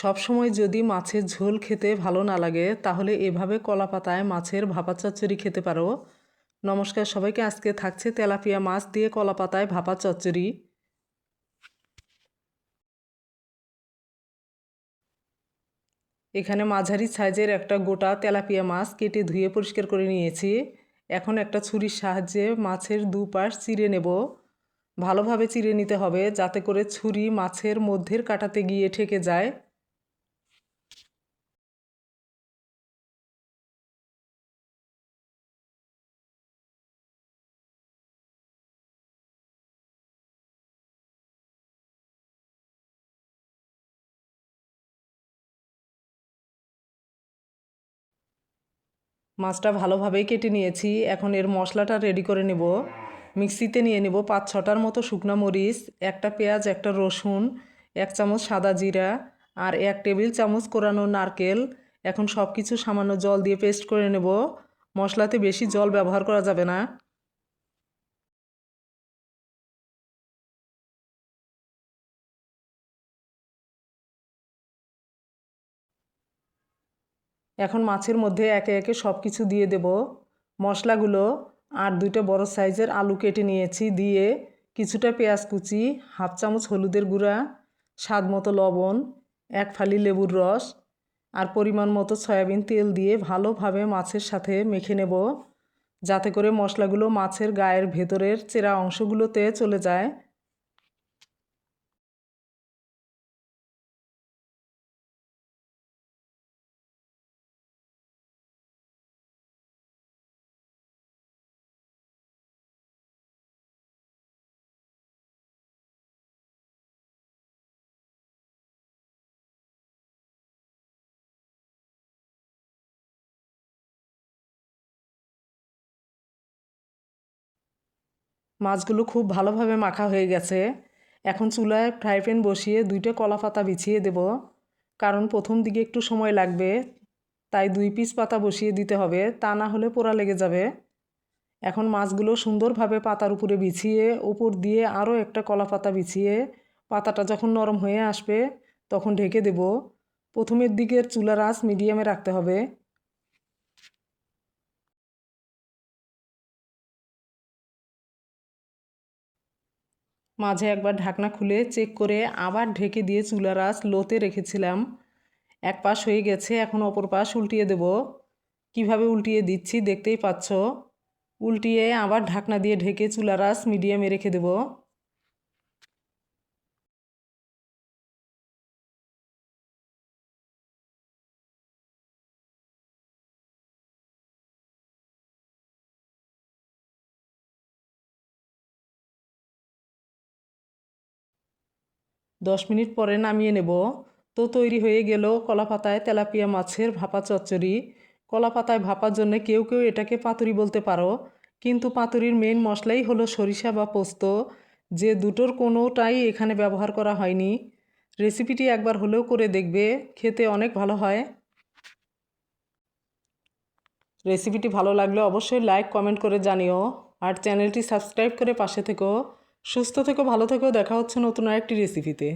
সবসময় যদি মাছের ঝোল খেতে ভালো না লাগে, তাহলে এভাবে কলা পাতায় মাছের ভাপা চচ্চড়ি খেতে পারো। নমস্কার সবাইকে, আজকে থাকছে তেলাপিয়া মাছ দিয়ে কলা পাতায় ভাপা চচ্চড়ি এখানে মাঝারি সাইজের একটা গোটা তেলাপিয়া মাছ কেটে ধুয়ে পরিষ্কার করে নিয়েছি। এখন একটা ছুরির সাহায্যে মাছের দুপাশ চিড়ে নেব। ভালোভাবে চিড়ে নিতে হবে যাতে করে ছুরি মাছের মধ্যের কাটাতে গিয়ে ঠেকে যায়। মাছটা ভালোভাবেই কেটে নিয়েছি। এখন এর মশলাটা রেডি করে নেব। মিক্সিতে নিয়ে নেব পাঁচ ছটার মতো শুকনো মরিচ, একটা পেঁয়াজ, একটা রসুন, এক চামচ সাদা জিরা আর এক টেবিল চামচ কোরানো নারকেল। এখন সব কিছু সামান্য জল দিয়ে পেস্ট করে নেব। মশলাতে বেশি জল ব্যবহার করা যাবে না। এখন মাছের মধ্যে একে একে সব কিছু দিয়ে দেব। মশলাগুলো আর দুটো বড় সাইজের আলু কেটে নিয়েছি দিয়ে কিছুটা পেঁয়াজ কুচি, হাফ চামচ হলুদের গুঁড়া, স্বাদ মতো লবণ, এক ফালি লেবুর রস আর পরিমাণ মতো সয়াবিন তেল দিয়ে ভালোভাবে মাছের সাথে মেখে নেব। যাতে করে মশলাগুলো মাছের গায়ের ভেতরের চেরা অংশগুলোতে চলে যায়। মাছগুলো খুব ভালোভাবে মাখা হয়ে গেছে। এখন চুলায় ফ্রাই প্যান বসিয়ে দুইটা কলা পাতা বিছিয়ে দেব। কারণ প্রথম দিকে একটু সময় লাগবে, তাই দুই পিস পাতা বসিয়ে দিতে হবে, তা না হলে পোড়া লেগে যাবে। এখন মাছগুলো সুন্দরভাবে পাতার উপরে বিছিয়ে, উপর দিয়ে আরও একটা কলা পাতা বিছিয়ে, পাতাটা যখন নরম হয়ে আসবে, তখন ঢেকে দেব। প্রথমের দিকের চুলার আঁচ মিডিয়ামে রাখতে হবে। মাঝে একবার ঢাকনা খুলে চেক করে আবার ঢেকে দিয়ে চুলার আঁচ লোতে রেখেছিলাম। এক পাশ হয়ে গেছে, এখন অপর পাশ উল্টিয়ে দেব। কীভাবে উল্টিয়ে দিচ্ছি দেখতেই পাচ্ছ? উল্টিয়ে আবার ঢাকনা দিয়ে ঢেকে চুলার আঁচ মিডিয়ামে রেখে দেব। দশ মিনিট পরে নামিয়ে নেব। তো তৈরি হয়ে গেল কলা পাতায় তেলাপিয়া মাছের ভাপা চচ্চড়ি। কলা পাতায় ভাপার জন্য কেউ কেউ এটাকে পাতুরি বলতে পারো, কিন্তু পাতুরির মেন মশলাই হলো সরিষা বা পোস্ত। যে দুটোর কোনোটাই এখানে ব্যবহার করা হয়নি। রেসিপিটি একবার হলেও করে দেখবে, খেতে অনেক ভালো হয়। রেসিপিটি ভালো লাগলে অবশ্যই লাইক কমেন্ট করে জানিও। আর চ্যানেলটি সাবস্ক্রাইব করে পাশে থেকো। সুস্থ থেকো ভালো থেকো দেখা হচ্ছে নতুন আরেকটি রেসিপিতে